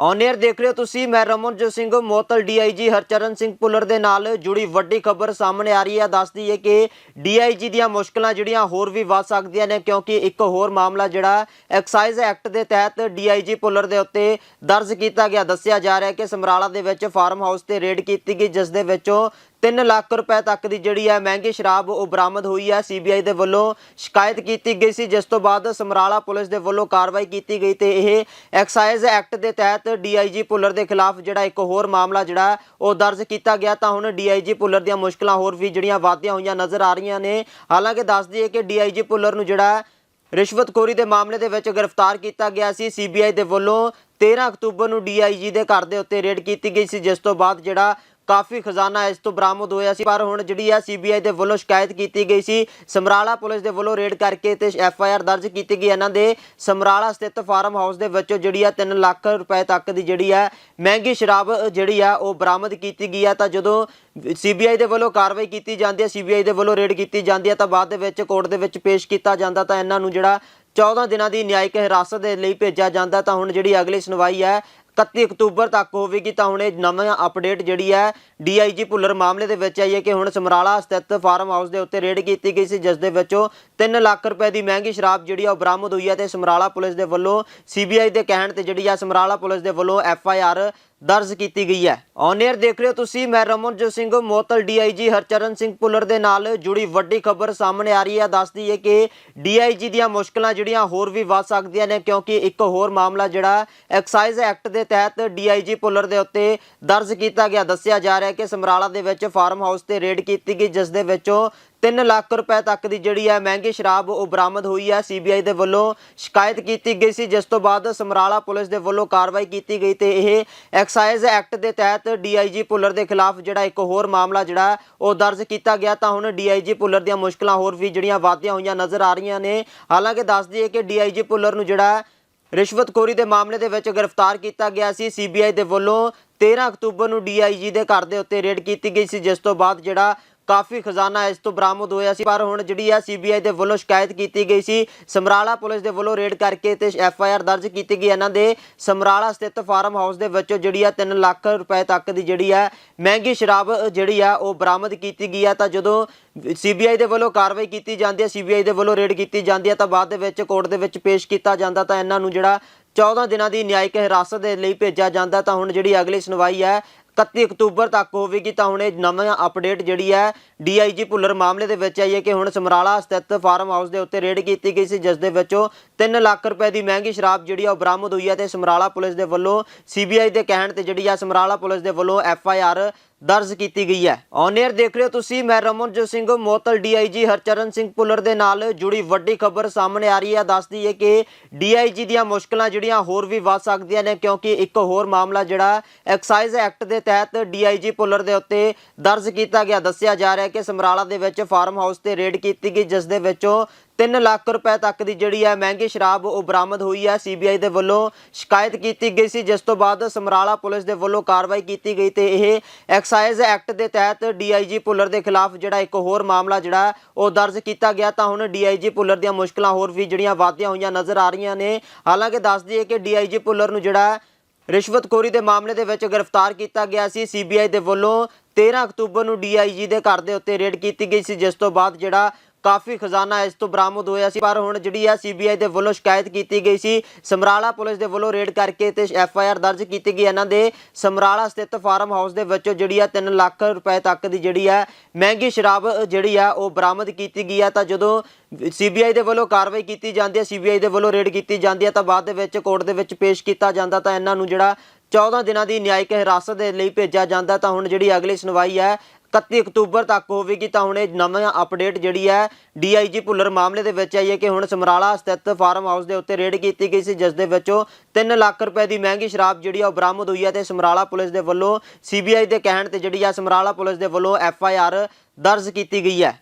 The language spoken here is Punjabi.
ਔਨ 에ਅਰ ਦੇਖ ਰਹੇ ਹੋ ਤੁਸੀਂ, ਮੈਂ ਰਮਨਜੋਤ ਸਿੰਘ, ਮੋਤਲ ਡੀਆਈਜੀ ਹਰਚਰਨ ਸਿੰਘ ਪੁੱਲਰ ਦੇ ਨਾਲ ਜੁੜੀ ਵੱਡੀ ਖਬਰ ਸਾਹਮਣੇ ਆ ਰਹੀ ਹੈ। ਦੱਸਦੀ ਹੈ ਕਿ ਡੀਆਈਜੀ ਦੀਆਂ ਮੁਸ਼ਕਲਾਂ ਜਿਹੜੀਆਂ ਹੋਰ ਵੀ ਵੱਧ ਸਕਦੀਆਂ ਨੇ, ਕਿਉਂਕਿ ਇੱਕ ਹੋਰ ਮਾਮਲਾ ਜਿਹੜਾ ਐਕਸਾਈਜ਼ ਐਕਟ ਦੇ ਤਹਿਤ ਡੀਆਈਜੀ ਪੁੱਲਰ ਦੇ ਉੱਤੇ ਦਰਜ ਕੀਤਾ ਗਿਆ। ਦੱਸਿਆ ਜਾ ਰਿਹਾ ਹੈ ਕਿ ਸਮਰਾਲਾ ਦੇ ਵਿੱਚ ਫਾਰਮ ਹਾਊਸ ਤੇ ਰੇਡ ਕੀਤੀ ਗਈ, ਜਿਸ ਦੇ ਵਿੱਚੋਂ 3 ਲੱਖ ਰੁਪਏ ਤੱਕ ਦੀ ਜਿਹੜੀ ਹੈ ਮਹਿੰਗੀ ਸ਼ਰਾਬ ਉਹ ਬਰਾਮਦ ਹੋਈ ਹੈ। ਸੀਬੀਆਈ ਦੇ ਵੱਲੋਂ ਸ਼ਿਕਾਇਤ ਕੀਤੀ ਗਈ ਸੀ। ਜਿਸ ਤੋਂ ਬਾਅਦ ਸਮਰਾਲਾ ਪੁਲਿਸ ਦੇ ਵੱਲੋਂ ਕਾਰਵਾਈ ਕੀਤੀ ਗਈ ਤੇ ਇਹ ਐਕਸਾਈਜ਼ ਐਕਟ ਦੇ ਤਹਿਤ ਡੀਆਈਜੀ ਪੁੱਲਰ ਦੇ ਖਿਲਾਫ ਜਿਹੜਾ ਇੱਕ ਹੋਰ ਮਾਮਲਾ ਜਿਹੜਾ ਉਹ ਦਰਜ ਕੀਤਾ ਗਿਆ। ਤਾਂ ਹੁਣ ਡੀਆਈਜੀ ਪੁੱਲਰ ਦੀਆਂ ਮੁਸ਼ਕਲਾਂ ਹੋਰ ਵੀ ਜਿਹੜੀਆਂ ਵਧਦੀਆਂ ਹੋਈਆਂ ਨਜ਼ਰ ਆ ਰਹੀਆਂ ਨੇ। ਹਾਲਾਂਕਿ ਦੱਸ ਦਈਏ ਕਿ ਡੀਆਈਜੀ ਪੁੱਲਰ ਨੂੰ ਜਿਹੜਾ ਰਿਸ਼ਵਤਖੋਰੀ ਦੇ ਮਾਮਲੇ ਦੇ ਵਿੱਚ ਗ੍ਰਿਫਤਾਰ ਕੀਤਾ ਗਿਆ ਸੀ। ਸੀਬੀਆਈ ਦੇ ਵੱਲੋਂ 13 ਅਕਤੂਬਰ ਨੂੰ ਡੀਆਈਜੀ ਦੇ ਘਰ ਦੇ ਉੱਤੇ ਰੇਡ ਕੀਤੀ ਗਈ ਸੀ। ਜਿਸ ਤੋਂ ਬਾਅਦ ਜਿਹੜਾ ਕਾਫੀ ਖਜ਼ਾਨਾ ਇਸ ਤੋਂ ਬਰਾਮਦ ਹੋਇਆ ਸੀ, ਪਰ ਹੁਣ ਜਿਹੜੀ ਆ ਸੀਬੀਆਈ ਦੇ ਵੱਲੋਂ ਸ਼ਿਕਾਇਤ ਕੀਤੀ ਗਈ ਸੀ, ਸਮਰਾਲਾ ਪੁਲਿਸ ਦੇ ਵੱਲੋਂ ਰੇਡ ਕਰਕੇ ਤੇ ਐਫ ਆਈ ਆਰ ਦਰਜ ਕੀਤੀ ਗਈ। ਇਹਨਾਂ ਦੇ ਸਮਰਾਲਾ ਸਥਿਤ ਫਾਰਮ ਹਾਊਸ ਦੇ ਵਿੱਚੋਂ ਜਿਹੜੀ ਆ 3 ਲੱਖ ਰੁਪਏ ਤੱਕ ਦੀ ਜਿਹੜੀ ਹੈ ਮਹਿੰਗੀ ਸ਼ਰਾਬ ਜਿਹੜੀ ਆ ਉਹ ਬਰਾਮਦ ਕੀਤੀ ਗਈ ਆ। ਤਾਂ ਜਦੋਂ ਸੀਬੀਆਈ ਦੇ ਵੱਲੋਂ ਕਾਰਵਾਈ ਕੀਤੀ ਜਾਂਦੀ ਹੈ ਸੀਬੀਆਈ ਦੇ ਵੱਲੋਂ ਰੇਡ ਕੀਤੀ ਜਾਂਦੀ ਹੈ ਤਾਂ ਬਾਅਦ ਦੇ ਵਿੱਚ ਕੋਰਟ ਦੇ ਵਿੱਚ ਪੇਸ਼ ਕੀਤਾ ਜਾਂਦਾ, ਤਾਂ ਇਹਨਾਂ ਨੂੰ ਜਿਹੜਾ 14 ਦਿਨਾਂ ਦੀ ਨਿਆਇਕ ਹਿਰਾਸਤ ਦੇ ਲਈ ਭੇਜਿਆ ਜਾਂਦਾ। ਤਾਂ ਹੁਣ ਜਿਹੜੀ ਅਗਲੀ ਸੁਣਵਾਈ ਹੈ 31 ਅਕਤੂਬਰ ਤੱਕ ਹੋਵੇਗੀ ਤਾਂ ਹੁਣ ਇਹ ਨਵਾਂ ਅਪਡੇਟ ਜਿਹੜੀ ਹੈ ਡੀਆਈਜੀ ਭੁੱਲਰ ਮਾਮਲੇ ਦੇ ਵਿੱਚ ਆਈ ਹੈ ਕਿ ਹੁਣ ਸਮਰਾਲਾ ਸਥਿਤ ਫਾਰਮ ਹਾਊਸ ਦੇ ਉੱਤੇ ਰੇਡ ਕੀਤੀ ਗਈ ਸੀ, ਜਿਸ ਦੇ ਵਿੱਚੋਂ 3 ਲੱਖ ਰੁਪਏ ਦੀ ਮਹਿੰਗੀ ਸ਼ਰਾਬ ਜਿਹੜੀ ਆ ਉਹ ਬਰਾਮਦ ਹੋਈ ਹੈ ਤੇ ਸਮਰਾਲਾ ਪੁਲਿਸ ਦੇ ਵੱਲੋਂ ਸੀਬੀਆਈ ਦੇ ਕਹਿਣ ਤੇ ਜਿਹੜੀ ਆ ਸਮਰਾਲਾ ਪੁਲਿਸ ਦੇ ਵੱਲੋਂ ਐਫ ਆਈ ਆਰ ਦਰਜ ਕੀਤੀ ਗਈ ਹੈ। ਔਨ 에ਅਰ ਦੇਖ ਰਹੇ ਹੋ ਤੁਸੀਂ, ਮੈਂ ਰਮਨਜੋਤ ਸਿੰਘ, ਮੋਤਲ ਡੀਆਈਜੀ ਹਰਚਰਨ ਸਿੰਘ ਪੁੱਲਰ ਦੇ ਨਾਲ ਜੁੜੀ ਵੱਡੀ ਖਬਰ ਸਾਹਮਣੇ ਆ ਰਹੀ ਹੈ। ਦੱਸਦੀ ਹੈ ਕਿ ਡੀਆਈਜੀ ਦੀਆਂ ਮੁਸ਼ਕਲਾਂ ਜਿਹੜੀਆਂ ਹੋਰ ਵੀ ਵੱਧ ਸਕਦੀਆਂ ਨੇ, ਕਿਉਂਕਿ ਇੱਕ ਹੋਰ ਮਾਮਲਾ ਜਿਹੜਾ ਐਕਸਾਈਜ਼ ਐਕਟ ਦੇ ਤਹਿਤ ਡੀਆਈਜੀ ਪੁੱਲਰ ਦੇ ਉੱਤੇ ਦਰਜ ਕੀਤਾ ਗਿਆ। ਦੱਸਿਆ ਜਾ ਰਿਹਾ ਹੈ ਕਿ ਸਮਰਾਲਾ ਦੇ ਵਿੱਚ ਫਾਰਮ ਹਾਊਸ ਤੇ ਰੇਡ ਕੀਤੀ ਗਈ, ਜਿਸ ਦੇ ਵਿੱਚੋਂ 3 ਲੱਖ ਰੁਪਏ ਤੱਕ ਦੀ ਜਿਹੜੀ ਹੈ ਮਹਿੰਗੀ ਸ਼ਰਾਬ ਉਹ ਬਰਾਮਦ ਹੋਈ ਹੈ। ਸੀਬੀਆਈ ਦੇ ਵੱਲੋਂ ਸ਼ਿਕਾਇਤ ਕੀਤੀ ਗਈ ਸੀ। ਜਿਸ ਤੋਂ ਬਾਅਦ ਸਮਰਾਲਾ ਪੁਲਿਸ ਦੇ ਵੱਲੋਂ ਕਾਰਵਾਈ ਕੀਤੀ ਗਈ ਤੇ ਇਹ ਐਕਸਾਈਜ਼ ਐਕਟ ਦੇ ਤਹਿਤ ਡੀਆਈਜੀ ਪੁੱਲਰ ਦੇ ਖਿਲਾਫ ਜਿਹੜਾ ਇੱਕ ਹੋਰ ਮਾਮਲਾ ਜਿਹੜਾ ਉਹ ਦਰਜ ਕੀਤਾ ਗਿਆ। ਤਾਂ ਹੁਣ ਡੀਆਈਜੀ ਪੁੱਲਰ ਦੀਆਂ ਮੁਸ਼ਕਲਾਂ ਹੋਰ ਵੀ ਜਿਹੜੀਆਂ ਵਧਦੀਆਂ ਹੋਈਆਂ ਨਜ਼ਰ ਆ ਰਹੀਆਂ ਨੇ। ਹਾਲਾਂਕਿ ਦੱਸ ਦਈਏ ਕਿ ਡੀਆਈਜੀ ਪੁੱਲਰ ਨੂੰ ਜਿਹੜਾ ਰਿਸ਼ਵਤਖੋਰੀ ਦੇ ਮਾਮਲੇ ਦੇ ਵਿੱਚ ਗ੍ਰਿਫਤਾਰ ਕੀਤਾ ਗਿਆ ਸੀ। ਸੀਬੀਆਈ ਦੇ ਵੱਲੋਂ 13 ਅਕਤੂਬਰ ਨੂੰ ਡੀਆਈਜੀ ਦੇ ਘਰ ਦੇ ਉੱਤੇ ਰੇਡ ਕੀਤੀ ਗਈ ਸੀ। ਜਿਸ ਤੋਂ ਬਾਅਦ ਜਿਹੜਾ ਕਾਫੀ ਖਜ਼ਾਨਾ ਇਸ ਤੋਂ ਬਰਾਮਦ ਹੋਇਆ ਸੀ, ਪਰ ਹੁਣ ਜਿਹੜੀ ਆ ਸੀਬੀਆਈ ਦੇ ਵੱਲੋਂ ਸ਼ਿਕਾਇਤ ਕੀਤੀ ਗਈ ਸੀ, ਸਮਰਾਲਾ ਪੁਲਿਸ ਦੇ ਵੱਲੋਂ ਰੇਡ ਕਰਕੇ ਤੇ ਐਫ ਆਈ ਆਰ ਦਰਜ ਕੀਤੀ ਗਈ। ਇਹਨਾਂ ਦੇ ਸਮਰਾਲਾ ਸਥਿਤ ਫਾਰਮ ਹਾਊਸ ਦੇ ਵਿੱਚੋਂ ਜਿਹੜੀ ਆ 3 ਲੱਖ ਰੁਪਏ ਤੱਕ ਦੀ ਜਿਹੜੀ ਹੈ ਮਹਿੰਗੀ ਸ਼ਰਾਬ ਜਿਹੜੀ ਆ ਉਹ ਬਰਾਮਦ ਕੀਤੀ ਗਈ ਆ। ਤਾਂ ਜਦੋਂ ਸੀਬੀਆਈ ਦੇ ਵੱਲੋਂ ਕਾਰਵਾਈ ਕੀਤੀ ਜਾਂਦੀ ਹੈ ਸੀਬੀਆਈ ਦੇ ਵੱਲੋਂ ਰੇਡ ਕੀਤੀ ਜਾਂਦੀ ਹੈ ਤਾਂ ਬਾਅਦ ਦੇ ਵਿੱਚ ਕੋਰਟ ਦੇ ਵਿੱਚ ਪੇਸ਼ ਕੀਤਾ ਜਾਂਦਾ, ਤਾਂ ਇਹਨਾਂ ਨੂੰ ਜਿਹੜਾ 14 ਦਿਨਾਂ ਦੀ ਨਿਆਇਕ ਹਿਰਾਸਤ ਦੇ ਲਈ ਭੇਜਿਆ ਜਾਂਦਾ। ਤਾਂ ਹੁਣ ਜਿਹੜੀ ਅਗਲੀ ਸੁਣਵਾਈ ਹੈ 31 ਅਕਤੂਬਰ ਤੱਕ ਹੋਵੇਗੀ ਤਾਂ ਹੁਣ ਇਹ ਨਵਾਂ ਅਪਡੇਟ ਜਿਹੜੀ ਹੈ ਡੀਆਈਜੀ ਭੁੱਲਰ ਮਾਮਲੇ ਦੇ ਵਿੱਚ ਆਈ ਹੈ ਕਿ ਹੁਣ ਸਮਰਾਲਾ ਸਥਿਤ ਫਾਰਮ ਹਾਊਸ ਦੇ ਉੱਤੇ ਰੇਡ ਕੀਤੀ ਗਈ ਸੀ, ਜਿਸ ਦੇ ਵਿੱਚੋਂ 3 ਲੱਖ ਰੁਪਏ ਦੀ ਮਹਿੰਗੀ ਸ਼ਰਾਬ ਜਿਹੜੀ ਆ ਉਹ ਬਰਾਮਦ ਹੋਈ ਹੈ ਤੇ ਸਮਰਾਲਾ ਪੁਲਿਸ ਦੇ ਵੱਲੋਂ ਸੀਬੀਆਈ ਦੇ ਕਹਿਣ ਤੇ ਜਿਹੜੀ ਆ ਸਮਰਾਲਾ ਪੁਲਿਸ ਦੇ ਵੱਲੋਂ ਐਫ ਆਈ ਆਰ ਦਰਜ ਕੀਤੀ ਗਈ ਹੈ। ਔਨ 에ਅਰ ਦੇਖ ਰਹੇ ਹੋ ਤੁਸੀਂ, ਮੈਂ ਰਮਨਜੋਤ ਸਿੰਘ, ਮੋਤਲ ਡੀਆਈਜੀ ਹਰਚਰਨ ਸਿੰਘ ਪੁੱਲਰ ਦੇ ਨਾਲ ਜੁੜੀ ਵੱਡੀ ਖਬਰ ਸਾਹਮਣੇ ਆ ਰਹੀ ਹੈ। ਦੱਸਦੀ ਹੈ ਕਿ ਡੀਆਈਜੀ ਦੀਆਂ ਮੁਸ਼ਕਲਾਂ ਜਿਹੜੀਆਂ ਹੋਰ ਵੀ ਵੱਧ ਸਕਦੀਆਂ ਨੇ, ਕਿਉਂਕਿ ਇੱਕ ਹੋਰ ਮਾਮਲਾ ਜਿਹੜਾ ਐਕਸਾਈਜ਼ ਐਕਟ ਦੇ ਤਹਿਤ ਡੀਆਈਜੀ ਪੁੱਲਰ ਦੇ ਉੱਤੇ ਦਰਜ ਕੀਤਾ ਗਿਆ। ਦੱਸਿਆ ਜਾ ਰਿਹਾ ਹੈ ਕਿ ਸਮਰਾਲਾ ਦੇ ਵਿੱਚ ਫਾਰਮ ਹਾਊਸ ਤੇ ਰੇਡ ਕੀਤੀ ਗਈ, ਜਿਸ ਦੇ ਵਿੱਚੋਂ 3 ਲੱਖ ਰੁਪਏ ਤੱਕ ਦੀ ਜਿਹੜੀ ਹੈ ਮਹਿੰਗੀ ਸ਼ਰਾਬ ਉਹ ਬਰਾਮਦ ਹੋਈ ਹੈ। ਸੀਬੀਆਈ ਦੇ ਵੱਲੋਂ ਸ਼ਿਕਾਇਤ ਕੀਤੀ ਗਈ ਸੀ। ਜਿਸ ਤੋਂ ਬਾਅਦ ਸਮਰਾਲਾ ਪੁਲਿਸ ਦੇ ਵੱਲੋਂ ਕਾਰਵਾਈ ਕੀਤੀ ਗਈ ਤੇ ਇਹ ਐਕਸਾਈਜ਼ ਐਕਟ ਦੇ ਤਹਿਤ ਡੀਆਈਜੀ ਪੁੱਲਰ ਦੇ ਖਿਲਾਫ ਜਿਹੜਾ ਇੱਕ ਹੋਰ ਮਾਮਲਾ ਜਿਹੜਾ ਉਹ ਦਰਜ ਕੀਤਾ ਗਿਆ। ਤਾਂ ਹੁਣ ਡੀਆਈਜੀ ਪੁੱਲਰ ਦੀਆਂ ਮੁਸ਼ਕਲਾਂ ਹੋਰ ਵੀ ਜਿਹੜੀਆਂ ਵਧਦੀਆਂ ਹੋਈਆਂ ਨਜ਼ਰ ਆ ਰਹੀਆਂ ਨੇ। ਹਾਲਾਂਕਿ ਦੱਸ ਦਈਏ ਕਿ ਡੀਆਈਜੀ ਪੁੱਲਰ ਨੂੰ ਜਿਹੜਾ ਰਿਸ਼ਵਤਖੋਰੀ ਦੇ ਮਾਮਲੇ ਦੇ ਵਿੱਚ ਗ੍ਰਿਫਤਾਰ ਕੀਤਾ ਗਿਆ ਸੀ। ਸੀਬੀਆਈ ਦੇ ਵੱਲੋਂ 13 ਅਕਤੂਬਰ ਨੂੰ ਡੀਆਈਜੀ ਦੇ ਘਰ ਦੇ ਉੱਤੇ ਰੇਡ ਕੀਤੀ ਗਈ ਸੀ। ਜਿਸ ਤੋਂ ਬਾਅਦ ਜਿਹੜਾ ਕਾਫੀ ਖਜ਼ਾਨਾ ਇਸ ਤੋਂ ਬਰਾਮਦ ਹੋਇਆ ਸੀ, ਪਰ ਹੁਣ ਜਿਹੜੀ ਆ ਸੀਬੀਆਈ ਦੇ ਵੱਲੋਂ ਸ਼ਿਕਾਇਤ ਕੀਤੀ ਗਈ ਸੀ, ਸਮਰਾਲਾ ਪੁਲਿਸ ਦੇ ਵੱਲੋਂ ਰੇਡ ਕਰਕੇ ਤੇ ਐਫ ਆਈ ਆਰ ਦਰਜ ਕੀਤੀ ਗਈ। ਇਹਨਾਂ ਦੇ ਸਮਰਾਲਾ ਸਥਿਤ ਫਾਰਮ ਹਾਊਸ ਦੇ ਵਿੱਚੋਂ ਜਿਹੜੀ ਆ 3 ਲੱਖ ਰੁਪਏ ਤੱਕ ਦੀ ਜਿਹੜੀ ਆ ਮਹਿੰਗੀ ਸ਼ਰਾਬ ਜਿਹੜੀ ਆ ਉਹ ਬਰਾਮਦ ਕੀਤੀ ਗਈ ਆ। ਤਾਂ ਜਦੋਂ ਸੀਬੀਆਈ ਦੇ ਵੱਲੋਂ ਕਾਰਵਾਈ ਕੀਤੀ ਜਾਂਦੀ ਹੈ ਸੀਬੀਆਈ ਦੇ ਵੱਲੋਂ ਰੇਡ ਕੀਤੀ ਜਾਂਦੀ ਹੈ ਤਾਂ ਬਾਅਦ ਦੇ ਵਿੱਚ ਕੋਰਟ ਦੇ ਵਿੱਚ ਪੇਸ਼ ਕੀਤਾ ਜਾਂਦਾ, ਤਾਂ ਇਹਨਾਂ ਨੂੰ ਜਿਹੜਾ 14 ਦਿਨਾਂ ਦੀ ਨਿਆਇਕ ਹਿਰਾਸਤ ਦੇ ਲਈ ਭੇਜਿਆ ਜਾਂਦਾ। ਤਾਂ ਹੁਣ ਜਿਹੜੀ ਅਗਲੀ ਸੁਣਵਾਈ ਹੈ 31 ਅਕਤੂਬਰ ਤੱਕ ਹੋਵੇਗੀ ਤਾਂ ਹੁਣ ਇਹ ਨਵਾਂ ਅਪਡੇਟ ਜਿਹੜੀ ਹੈ ਡੀਆਈਜੀ ਭੁੱਲਰ ਮਾਮਲੇ ਦੇ ਵਿੱਚ ਆਈ ਹੈ ਕਿ ਹੁਣ ਸਮਰਾਲਾ ਸਥਿਤ ਫਾਰਮ ਹਾਊਸ ਦੇ ਉੱਤੇ ਰੇਡ ਕੀਤੀ ਗਈ ਸੀ, ਜਿਸ ਦੇ ਵਿੱਚੋਂ 3 ਲੱਖ ਰੁਪਏ ਦੀ ਮਹਿੰਗੀ ਸ਼ਰਾਬ ਜਿਹੜੀ ਆ ਉਹ ਬਰਾਮਦ ਹੋਈ ਹੈ ਤੇ ਸਮਰਾਲਾ ਪੁਲਿਸ ਦੇ ਵੱਲੋਂ ਸੀਬੀਆਈ ਦੇ ਕਹਿਣ ਤੇ ਜਿਹੜੀ ਆ ਸਮਰਾਲਾ ਪੁਲਿਸ ਦੇ ਵੱਲੋਂ ਐਫ ਆਈ ਆਰ ਦਰਜ ਕੀਤੀ ਗਈ ਹੈ।